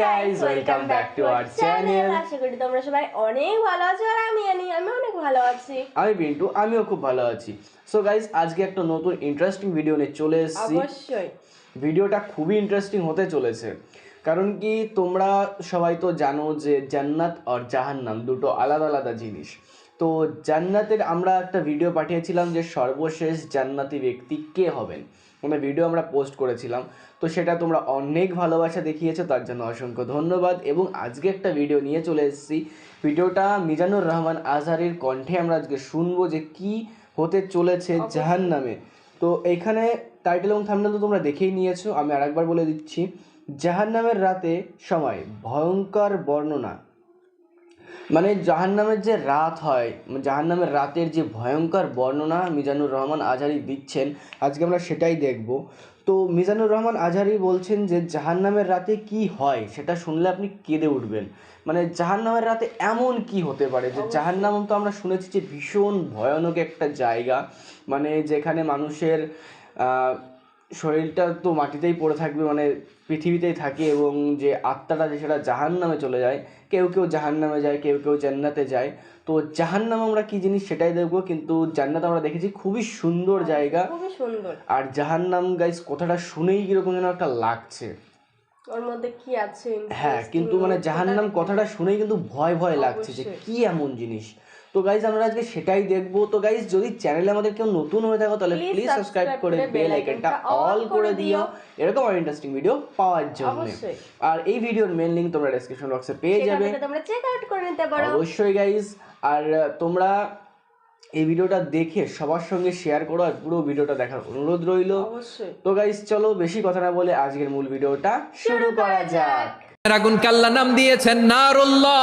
Guys welcome back to our channel আশা করি তোমরা সবাই অনেক ভালো আছো আর আমি আমি অনেক ভালো আছি। আমি বিন্টু আমিও খুব ভালো আছি। সো গাইস আজকে একটা নতুন ইন্টারেস্টিং ভিডিও নিয়ে চলে এসেছি। অবশ্যই। ভিডিওটা খুবই ইন্টারেস্টিং হতে চলেছে। কারণ কি তোমরা সবাই তো জানো যে জান্নাত আর জাহান্নাম দুটো আলাদা আলাদা জিনিস। তো জান্নাতের আমরা একটা ভিডিও পাঠিয়েছিলাম যে সর্বশেষ জান্নাতি ব্যক্তি কে হবেন। মানে ভিডিও আমরা পোস্ট করেছিলাম। তো সেটা তোমরা অনেক ভালোবাসা দেখিয়েছো তার জন্য অসংখ্য ধন্যবাদ। এবং আজকে একটা ভিডিও নিয়ে চলে এসেছি। ভিডিওটা মিজানুর রহমান আজহারির কণ্ঠে আমরা আজকে শুনব যে কি হতে চলেছে জাহান্নামে। তো এখানে টাইটেল এবং থাম্বনেল তো তোমরা দেখেই নিয়েছো আমি আরেকবার বলে দিচ্ছি। জাহান্নামের রাতে সময় ভয়ঙ্কর বর্ণনা। মানে জাহান্নামের যে রাত হয় জাহান্নামের রাতের যে ভয়ঙ্কর বর্ণনা মিজানুর রহমান আজহারি দিচ্ছেন আজকে আমরা সেটাই দেখব। তো মিজানুর রহমান আজহারি বলছেন যে জাহান্নামের রাতে কি হয় সেটা শুনলে আপনি কেঁদে উঠবেন। মানে জাহান্নামের রাতে এমন কি হতে পারে যে জাহান্নাম তো আমরা শুনেছি যে ভীষণ ভয়ানক একটা জায়গা। মানে যেখানে মানুষের শরীরটা তো মাটিতেই পড়ে থাকবে মানে পৃথিবীতেই থাকে এবং যে আত্মাটা যে সেটা জাহান নামে চলে যায় কেউ কেউ জাহান নামে যায় কেউ কেউ জান্নাতে যায়। তো জাহান্নাম আমরা কি জিনিস সেটাই দেখব কিন্তু জান্নাত আমরা দেখেছি খুবই সুন্দর জায়গা। খুবই সুন্দর। আর জাহান্নাম গাইস কথাটা শুনেই কীরকম যেন একটা লাগছে। ওর মধ্যে কি আছে হ্যাঁ কিন্তু মানে জাহান্নাম কথাটা শুনেই কিন্তু ভয় ভয় লাগছে যে কি এমন জিনিস। তো গাইজ আমরা আজকে সেটাই দেখব। তো গাইজ যদি চ্যানেলে আমাদের কেউ নতুন হয়ে থাকো তাহলে প্লিজ সাবস্ক্রাইব করে বেল আইকনটা অল করে দিও। এরকম আর ইন্টারেস্টিং ভিডিও পাওয়ার জন্য। আর এই ভিডিওর মেন লিংক তোমরা ডেসক্রিপশন বক্সে পেয়ে যাবে। তোমরা চেক আউট করে নিতে পারো। অবশ্যই গাইজ আর তোমরা এই ভিডিওটা দেখে সবার সঙ্গে শেয়ার করো আর পুরো ভিডিওটা দেখার অনুরোধ রইল। অবশ্যই। তো গাইজ চলো বেশি কথা না বলে আজকের মূল ভিডিওটা শুরু করা যাক। আগুনকে কাল্লা নাম দিয়েছেন নারুল্লাহ।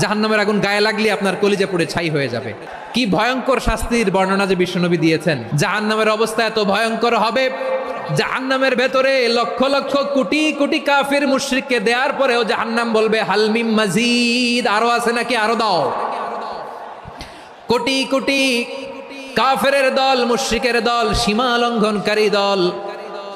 জাহান্নামের আগুন গায়ে লাগলে আপনার কলিজা পুড়ে ছাই হয়ে যাবে। কি ভয়ঙ্কর শাস্তির বর্ণনা যে বিশ্বনবী দিয়েছেন। জাহান্নামের অবস্থা এত ভয়ঙ্কর হবে জাহান্নামের ভেতরে লক্ষ লক্ষ কোটি কোটি কাফির মুশরিককে দেওয়ার পরেও জাহান্নাম বলবে হালমিম মাজিদ। আরও আছে নাকি? আরও দাও। কোটি কোটি কাফেরের দল, মুশরিকের দল, সীমা লঙ্ঘনকারী দল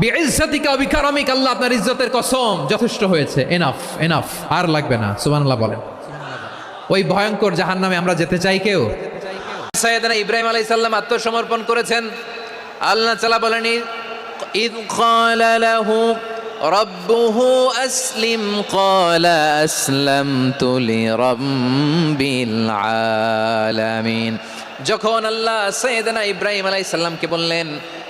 বিইজ্জাতিকা ওয়া বিকারামিক আল্লাহ আপনার ইজ্জতের কসম যথেষ্ট হয়েছে এনাফ এনাফ আর লাগবে না সুবহানাল্লাহ বলেন ওই ভয়ঙ্কর জাহান্নামে আমরা যেতে চাই কেউ সাইয়েদনা ইব্রাহিম আলাইহিস সালাম আত্মসমর্পণ করেছেন আল্লাহ তাআলা বলেন إذ قال له ربه أسلم قال أسلمت لرب العالمين যখন আল্লাহ সৈয়দনা ইব্রাহিম আলাইহিস সালামকে বললেন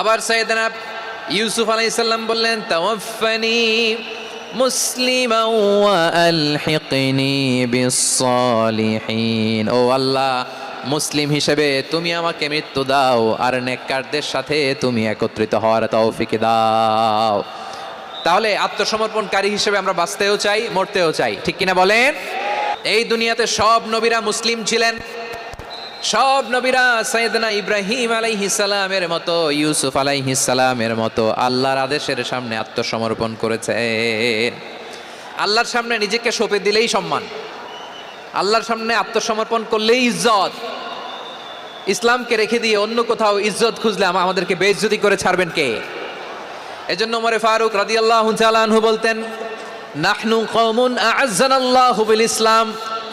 আবার সৈয়দনা ইউসুফ আলাইসাল্লাম বললেন তাওয়াফানি মুসলিমা আলহিকনি বিসসালিহিন। ও আল্লাহ, মুসলিম হিসেবে তুমি আমাকে মৃত্যু দাও আর নেককারদের সাথে তুমি একত্রিত হওয়ার তৌফিক দাও। তাহলে আত্মসমর্পণকারী হিসেবে আমরা বাঁচতেও চাই, মরতেও চাই, ঠিক কিনা বলেন? এই দুনিয়াতে সব নবীরা মুসলিম ছিলেন সব নবীরা সৈয়দনা ইব্রাহিম সালামের মতো, ইউসুফ সালামের মতো আল্লাহর আদেশের সামনে আত্মসমর্পণ করেছেন আল্লাহর সামনে নিজেকে সঁপে দিলেই সম্মান। আল্লাহর সামনে আত্মসমর্পণ করলেই ইজ্জত। ইসলামকে রেখে দিয়ে অন্য কোথাও ইজ্জত খুঁজলে আমাদেরকে বেইজ্জতি করে ছাড়বেন কে? এজন্য মরে ফারুক রাদিয়াল্লাহু তাআলা আনহু বলতেন, নাহনু কওমুন আ'আজ্জানাল্লাহু ইসলাম।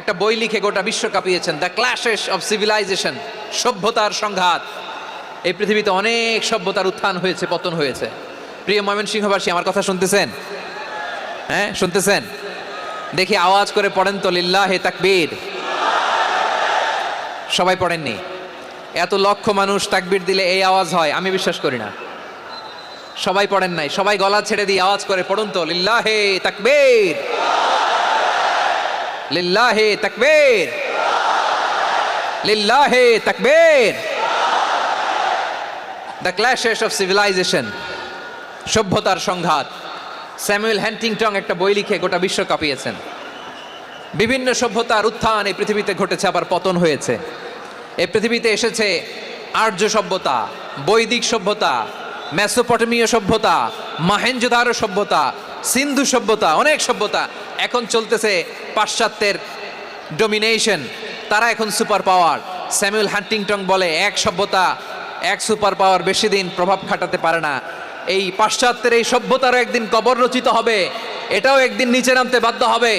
একটা বই লিখে গোটা বিশ্ব কাঁপিয়েছেন। দ্য ক্ল্যাশেস অফ সিভিলাইজেশন সভ্যতার সংঘাত। এই পৃথিবীতে অনেক সভ্যতার উত্থান হয়েছে, পতন হয়েছে। প্রিয় ময়মনসিংহবাসী, আমার কথা শুনতেছেন? হ্যাঁ শুনতেছেন? দেখি আওয়াজ করে পড়েন তো, লিল্লাহ হে তাকবীর। সবাই পড়েননি? এত লক্ষ মানুষ তাকবীর দিলে এই আওয়াজ হয়, আমি বিশ্বাস করি না। সবাই পড়েন নাই, সবাই গলা ছেড়ে দিয়ে আওয়াজ করে পড়ুন তো, লিল্লাহে তাকবীর। লিল্লাহে তাকবীর। লিল্লাহে তাকবীর। দ্য ক্ল্যাশেস অফ সিভিলাইজেশন সভ্যতার সংঘাত। স্যামুয়েল হ্যান্টিংটং একটা বই লিখে গোটা বিশ্ব কাঁপিয়েছেন। বিভিন্ন সভ্যতার উত্থান এই পৃথিবীতে ঘটেছে, আবার পতন হয়েছে। এই পৃথিবীতে এসেছে আর্য সভ্যতা, বৈদিক সভ্যতা, মেসোপটেমীয় সভ্যতা, মাহেঞ্জোদারো সভ্যতা সিন্ধু সভ্যতা, অনেক সভ্যতা এখন চলতেছে পাশ্চাত্যের ডোমিনেশন তারা এখন সুপার পাওয়ার স্যামুয়েল হান্টিংটন বলে, এক সভ্যতা, এক সুপার পাওয়ার বেশি দিন প্রভাব খাটাতে পারে না। এই পাশ্চাত্যের এই সভ্যতারও একদিন কবর রচিত হবে, এটাও একদিন নিচে নামতে বাধ্য হবে।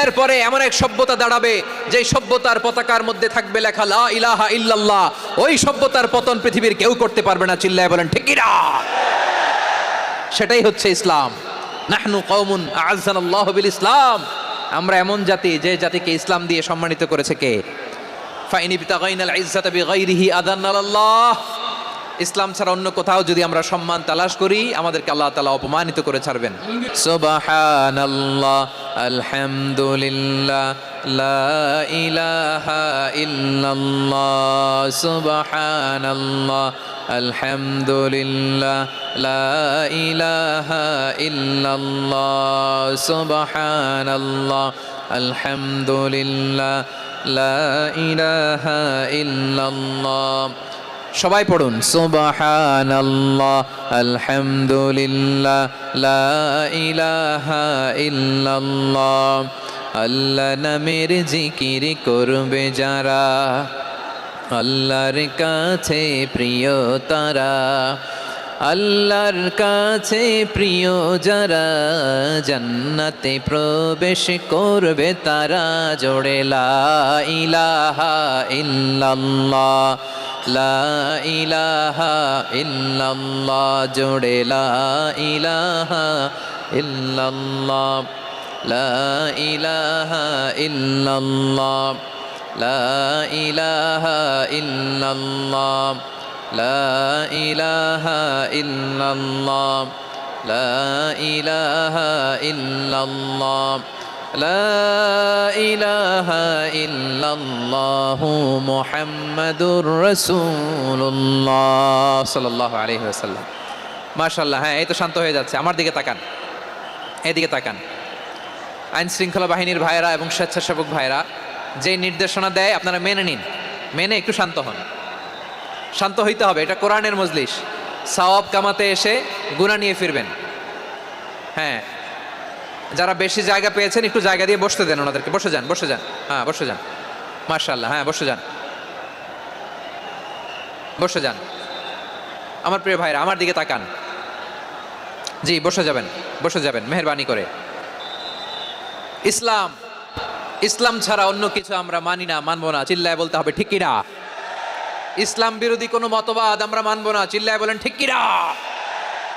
এরপরে এমন এক সভ্যতা দাঁড়াবে যে সভ্যতার পতাকার মধ্যে থাকবে লেখা, লা ইলাহা ইল্লাল্লাহ। ওই সভ্যতার পতন পৃথিবীর কেউ করতে পারবে না, চিল্লায় বলেন ঠিকিরা সেটাই হচ্ছে ইসলাম। নাহনু কৌমুন আ'আজ্জানাল্লাহ বিল ইসলাম আমরা এমন জাতি যে জাতিকে ইসলাম দিয়ে সম্মানিত করেছে কে? ফাইনি বিতাগাইনাল ইজ্জাতা বিগাইরিহি আদান্নাল্লাহ ইসলাম ছাড়া অন্য কোথাও যদি আমরা সম্মান তালাশ করি, আমাদেরকে আল্লাহ তালা অপমানিত করে ছাড়বেন। আলহামদুলিল্লাহ, লা ইলাহা লা ইলাহা আলহামদুলিল্লাহ, লা ইলাহা ইল্লাল্লাহ। সবাই পড়ুন। সুবহানাল্লাহ, আলহামদুলিল্লাহ ইলাহা ইল্লাল্লাহ, আল্লাহ নামের জিকির করবে যারা, আল্লাহর কাছে প্রিয় তারা, আল্লাহর কাছে প্রিয় যারা, জান্নাতে প্রবেশ করবে তারা জোড়ে লা ইলাহা ইল্লাল্লাহ লা ইলাহা ইল্লাল্লাহ জোড়ে লা ইলাহা ইল্লাল্লাহ লা ইলাহা ইল্লাল্লাহ লা ইলাহা ইল্লাল্লাহ লা ইলাহা ইল্লাল্লাহ লা ইলাহা ইল্লাল্লাহ লা ইলাহা ইল্লাল্লাহ মুহাম্মাদুর রাসূলুল্লাহ সাল্লাল্লাহু আলাইহি ওয়াসাল্লাম। মাশাআল্লাহ হ্যাঁ এই তো শান্ত হয়ে যাচ্ছে। আমার দিকে তাকান। এদিকে তাকান। আইন শৃঙ্খলা বাহিনীর ভাইরা এবং স্বেচ্ছাসেবক ভাইরা যে নির্দেশনা দেয়, আপনারা মেনে নিন। মেনে একটু শান্ত হন। শান্ত হইতে হবে, এটা কোরআনের মজলিস। সওয়াব কামাতে এসে গুণা নিয়ে ফিরবেন। হ্যাঁ যারা বেশি জায়গা পেয়েছেন, একটু জায়গা দিয়ে বসতে দেন ওনাদেরকে। বসে যান বসে যান। হ্যাঁ বসে যান। মার্শাল্লাহ হ্যাঁ বসে যান। বসে যান। আমার প্রিয় ভাইরা, আমার দিকে তাকান। জি, বসে যাবেন বসে যাবেন, মেহরবানি করে। ইসলাম ইসলাম ছাড়া অন্য কিছু আমরা মানি না, মানবো না, চিল্লায় বলতে হবে, ঠিক কিনা? ইসলাম বিরোধী কোনো মতবাদ আমরা মানবো না, চিল্লায় বলেন, ঠিক কিনা?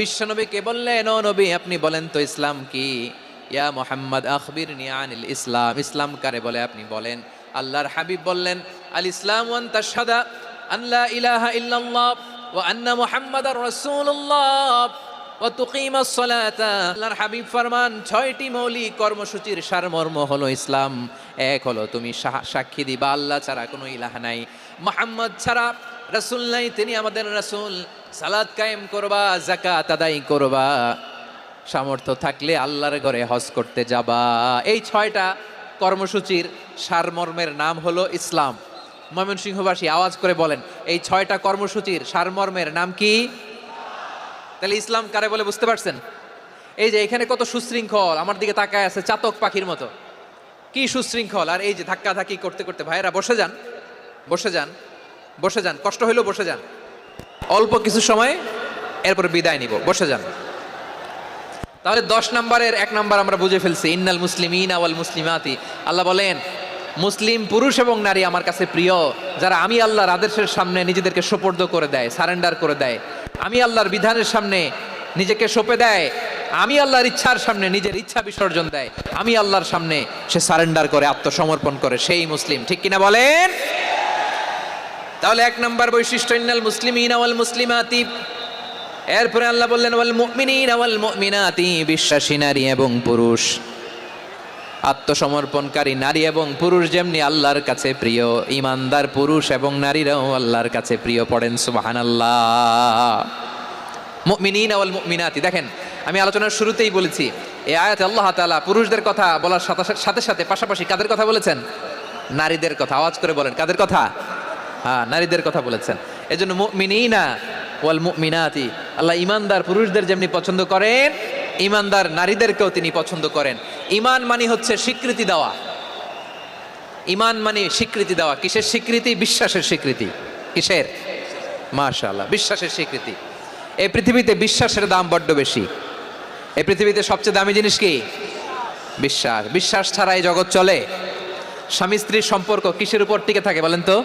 বিশ্বনবীকে বললেন, ও নবী, আপনি বলেন তো ইসলাম কি? ইয়া মোহাম্মদ, আখবিরনি আনিল ইসলাম। ইসলাম কারে বলে আপনি বলেন? আল্লাহর হাবিব বললেন আল ইসলাম ওয়ান তাশহাদা আন লা ইলাহা ইল্লাল্লাহ ওয়া আন্না মুহাম্মাদার রাসূলুল্লাহ ও তুকিমাস সালাতা আল্লাহর হাবিব ফরমান, ছয়টি মৌলিক কর্মসূচির সারমর্ম হলো ইসলাম। এক হলো তুমি সাক্ষী দিবা, আল্লাহ ছাড়া কোনো ইলাহা নাই। মোহাম্মদ ছাড়া রাসূল নাই, তিনি আমাদের রাসূল। সালাত কায়েম করবা, যাকাত আদায় করবা। সামর্থ্য থাকলে আল্লাহর ঘরে হজ করতে যাবা। এই ছয়টা কর্মসূচির সারমর্মের নাম হলো ইসলাম। ময়মনসিংহবাসী আওয়াজ করে বলেন, এই ছয়টা কর্মসূচির সারমর্মের নাম কি? তাহলে ইসলাম কারে বলে বুঝতে পারছেন? এই যে এখানে কত সুশৃঙ্খল, আমার দিকে তাকায় আছে চাতক পাখির মতো। কি সুশৃঙ্খল, আর এই যে ধাক্কা ধাক্কি করতে করতে ভাইয়েরা বসে যান বসে যান বসে যান, কষ্ট হইলেও বসে যান। অল্প কিছু সময়, এরপরে বিদায় নিব। বসে যান। তাহলে দশ নম্বরের এক নম্বর আমরা বুঝে ফেলছি, ইন্নাল মুসলিমিন আওয়াল মুসলিমাতি। আল্লাহ বলেন, মুসলিম পুরুষ এবং নারী আমার কাছে প্রিয়, যারা আমি আল্লাহর আদেশের সামনে নিজেদেরকে সোপর্দ করে দেয়, সারেন্ডার করে দেয়। আমি আল্লাহর বিধানের সামনে নিজেকে সঁপে দেয়। আমি আল্লাহর ইচ্ছার সামনে নিজের ইচ্ছা বিসর্জন দেয়। আমি আল্লাহর সামনে সে সারেন্ডার করে, আত্মসমর্পণ করে, সেই মুসলিম। ঠিক কিনা বলেন? তাহলে এক নম্বর বৈশিষ্ট্য, ইন্নাল মুসলিমিন আওয়াল মুসলিমাতি এরপরে আল্লাহ বললেন, ওয়াল মুমিনিন ওয়াল মুমিনাতি বিশ্বাসী নারী এবং পুরুষ। আত্মসমর্পণকারী নারী এবং পুরুষ যেমনি আল্লাহর কাছে প্রিয়, ইমানদার পুরুষ এবং নারীরাও আল্লাহর কাছে প্রিয় পড়েন, সুবহানাল্লাহ। মুমিনিন ওয়াল মুমিনাতি, দেখেন, আমি আলোচনার শুরুতেই বলেছি এই আয়াতে আল্লাহ তাআলা পুরুষদের কথা বলার সাথে সাথে পাশাপাশি কাদের কথা বলেছেন? নারীদের কথা, আওয়াজ করে বলেন, কাদের কথা? হ্যাঁ নারীদের কথা বলেছেন। এই এজন্য মুমিনিনা ওয়াল মুমিনাতি, আল্লাহ ইমানদার পুরুষদের যেমনি পছন্দ করেন ইমানদার নারীদেরকেও তিনি পছন্দ করেন। ইমান মানে হচ্ছে স্বীকৃতি দেওয়া। ইমান মানে স্বীকৃতি দেওয়া। কিসের স্বীকৃতি? বিশ্বাসের স্বীকৃতি। কিসের? মাশাআল্লাহ, বিশ্বাসের স্বীকৃতি। এই পৃথিবীতে বিশ্বাসের দাম বড্ড বেশি। এই পৃথিবীতে সবচেয়ে দামি জিনিস কি? বিশ্বাস। বিশ্বাস ছাড়া এই জগৎ চলে। স্বামী স্ত্রীর সম্পর্ক কিসের উপর টিকে থাকে বলেন তো?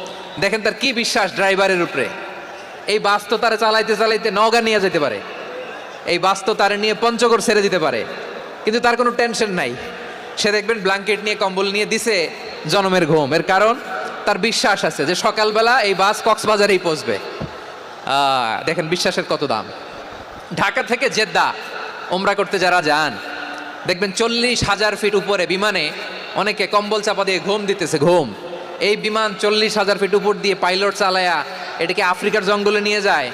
দেখেন তার কি বিশ্বাস ড্রাইভারের উপরে। এই বাস তো তারা চালাইতে চালাইতে নওগাঁ নিয়ে যেতে পারে। এই বাস তো তারা নিয়ে পঞ্চগড় ছেড়ে দিতে পারে। কিন্তু তার কোনো টেনশন নাই। সে দেখবেন ব্ল্যাঙ্কেট নিয়ে কম্বল নিয়ে দিছে জনমের ঘুম। এর কারণ, তার বিশ্বাস আছে যে সকালবেলা এই বাস কক্সবাজারেই পৌঁছবে। দেখেন বিশ্বাসের কত দাম। ঢাকা থেকে জেদ্দা ওমরা করতে যারা যান, দেখবেন চল্লিশ হাজার ফিট উপরে বিমানে অনেকে কম্বল চাপা দিয়ে ঘুম দিতেছে, ঘুম। এই বিমান চল্লিশ হাজার ফিট উপর দিয়ে পাইলট চালায়া এটাকে আফ্রিকার জঙ্গলে নিয়ে যায়,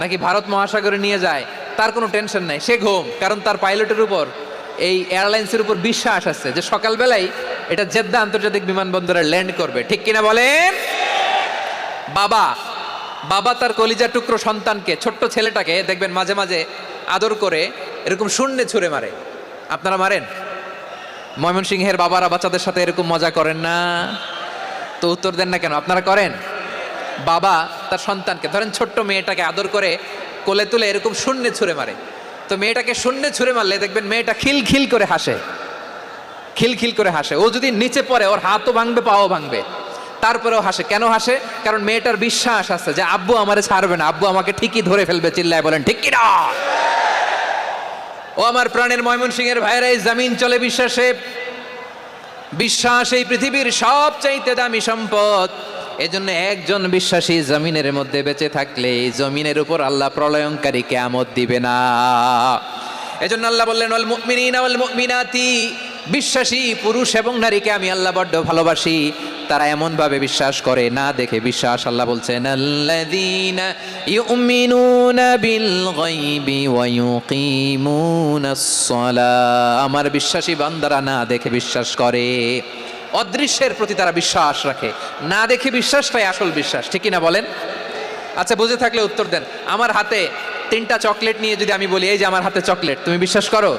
নাকি ভারত মহাসাগরে নিয়ে যায়, তার কোনো টেনশন নাই। সে ঘুম, কারণ তার পাইলটের উপর, এই এয়ারলাইন্সের উপর বিশ্বাস আছে যে সকালবেলায় এটা জেদ্দা আন্তর্জাতিক বিমানবন্দরে ল্যান্ড করবে। ঠিক কিনা বলেন? বাবা বাবা তার কলিজা টুকরো সন্তানকে, ছোট্ট ছেলেটাকে, দেখবেন মাঝে মাঝে আদর করে এরকম শূন্যে ছুঁড়ে মারে। আপনারা মারেন? ময়মনসিংহের বাবারা বাচ্চাদের সাথে এরকম মজা করেন না? তো উত্তর দেন না কেন? আপনারা করেন। বাবা তার সন্তানকে, ধরেন ছোট্ট মেয়েটাকে আদর করে কোলে তুলে এরকম শূন্যে ছুঁড়ে মারে। তো মেয়েটাকে শূন্যে ছুঁড়ে মারলে দেখবেন মেয়েটা খিল খিল করে হাসে। খিলখিল করে হাসে। ও যদি নিচে পড়ে, ওর হাতও ভাঙবে, পাও ভাঙবে। তারপরেও হাসে। কেন হাসে? কারণ মেয়েটার বিশ্বাস আছে যে, আব্বু আমারে ছাড়বে না। আব্বু আমাকে ঠিকই ধরে ফেলবে। চিল্লায় বলেন, ঠিক ও আমার প্রাণের ময়মনসিংহের ভাইরা এই জামিন চলে বিশ্বাসে বিশ্বাস এই পৃথিবীর সবচাইতে দামি সম্পদ। এজন্য একজন বিশ্বাসী জমিনের মধ্যে বেঁচে থাকলে এই জমিনের উপর আল্লাহ প্রলয়ঙ্কারী কেয়ামত দিবে না। এজন্য আল্লাহ বললেন অল মুমিনিনা ওয়াল মুমিনাতি। বিশ্বাসী পুরুষ এবং নারীকে আমি আল্লাহ বড্ড ভালোবাসি। তারা এমন ভাবে বিশ্বাস করে, না দেখে বিশ্বাস। আল্লাহ বলছেন বিল আমার বিশ্বাসী বান্দারা না দেখে বিশ্বাস করে। অদৃশ্যের প্রতি তারা বিশ্বাস রাখে। না দেখে বিশ্বাসটাই আসল বিশ্বাস। ঠিক না বলেন? আচ্ছা বুঝে থাকলে উত্তর দেন। আমার হাতে তিনটা চকলেট নিয়ে যদি আমি বলি, এই যে আমার হাতে চকলেট, তুমি বিশ্বাস করো?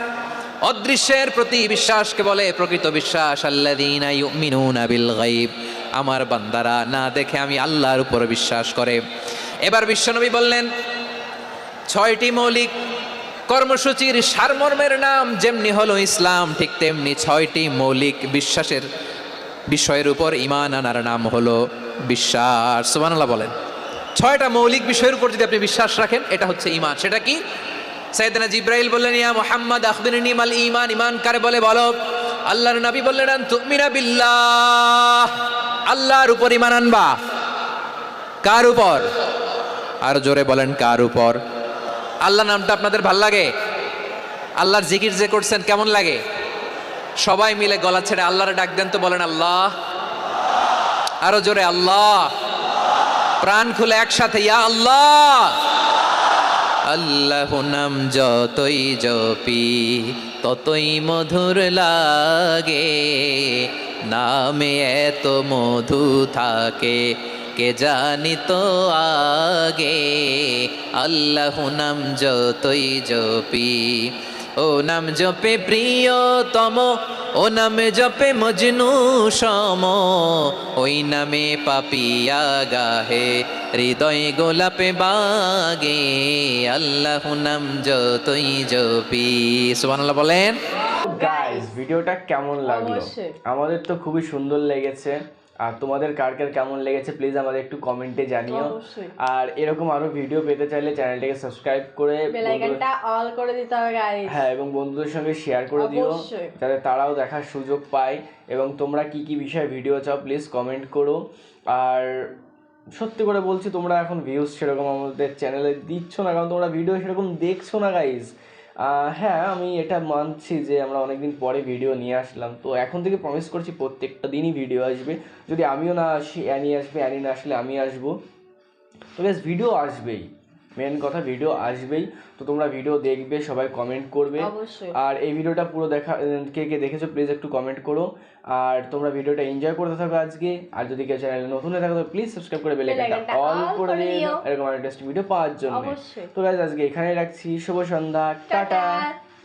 অদৃশ্যের প্রতি বিশ্বাসকে বলে প্রকৃত বিশ্বাস আমার বান্দারা না দেখে আমি আল্লাহর উপর বিশ্বাস করে। এবার বিশ্বনবী বললেন, ছয়টি মৌলিক কর্মসূচির সারমর্মের নাম যেমনি হলো ইসলাম, ঠিক তেমনি ছয়টি মৌলিক বিশ্বাসের বিষয়ের উপর ইমান আনার নাম হলো বিশ্বাস। সুবহানাল্লাহ বলেন। ছয়টা মৌলিক বিষয়ের উপর যদি আপনি বিশ্বাস রাখেন, এটা হচ্ছে ইমান সেটা কি? সাইয়েদনা জিব্রাইল বললেন, ইয়া মুহাম্মদ, আখবিরনি মাল ঈমান। ঈমান কারে বলে? বলো। আল্লাহর নবী বললেন তুমিনা বিল্লাহ। আল্লাহর উপর ঈমান আনবা। কার উপর? আর জোরে বলেন, কার উপর? আল্লাহ নামটা আপনাদের ভালো লাগে? আল্লাহর জিকির যে করছেন, কেমন লাগে? সবাই মিলে গলা ছেড়ে আল্লাহরে ডাক দেন তো বলেন, আল্লাহ। আরও জোরে, আল্লাহ। প্রাণ খুলে একসাথে, ইয়া আল্লাহ। আল্লাহ নাম যতই জপি, ততই মধুর লাগে। নামে এত মধু থাকে, কে জানি তো আগে। আল্লাহ নাম যতই জপি ও নাম জপে প্রিয়তম ও নামে জপে মজনু সম। ওই নামে পাপিয়া গাহে হৃদয় গোলাপে বাগে। আল্লাহ নাম যতই জপি। সুবহানাল্লাহ বলেন। গাইস ভিডিওটা কেমন লাগল? আমাদের তো খুবই সুন্দর লেগেছে। আর তোমাদের কার কার কেমন লেগেছে প্লিজ আমাদের একটু কমেন্টে জানিও। আর এরকম আরও ভিডিও পেতে চাইলে চ্যানেলটাকে সাবস্ক্রাইব করে বেল আইকনটা অল করে দিতে হবে গাইস হ্যাঁ এবং বন্ধুদের সঙ্গে শেয়ার করে দিও যাতে তারাও দেখার সুযোগ পায়। এবং তোমরা কি কি বিষয়ে ভিডিও চাও প্লিজ কমেন্ট করো। আর সত্যি করে বলছি তোমরা এখন ভিউজ সেরকম আমাদের চ্যানেলে দিচ্ছ না কারণ তোমরা ভিডিও সেরকম দেখছ না গাইজ হ্যাঁ আমি এটা মানছি যে আমরা অনেকদিন পরে ভিডিও নিয়ে আসলাম। তো এখন থেকে প্রমিস করছি প্রত্যেকটা দিনই ভিডিও আসবে। যদি আমিও না আসি, অ্যানি আসবে, অ্যানি না আসলে আমি আসব। তো বেশ ভিডিও আসবেই। মেন কথা ভিডিও আসবেই। তো তোমরা ভিডিও দেখবে সবাই কমেন্ট করবে। আর এই ভিডিওটা পুরো দেখা কে কে দেখেছ প্লিজ একটু কমেন্ট করো। আর তোমরা ভিডিওটা এনজয় করতে থাকো আজকে। আর যদি কেউ চ্যানেলে নতুন হয়ে থাকো প্লিজ সাবস্ক্রাইব করে বেল আইকনটা অল করে দিও। এরকম ইন্টারেস্টিং ভিডিও পাওয়ার জন্য। তো গাইজ আজকে এখানেই রাখছি। শুভ সন্ধ্যা। টাটা।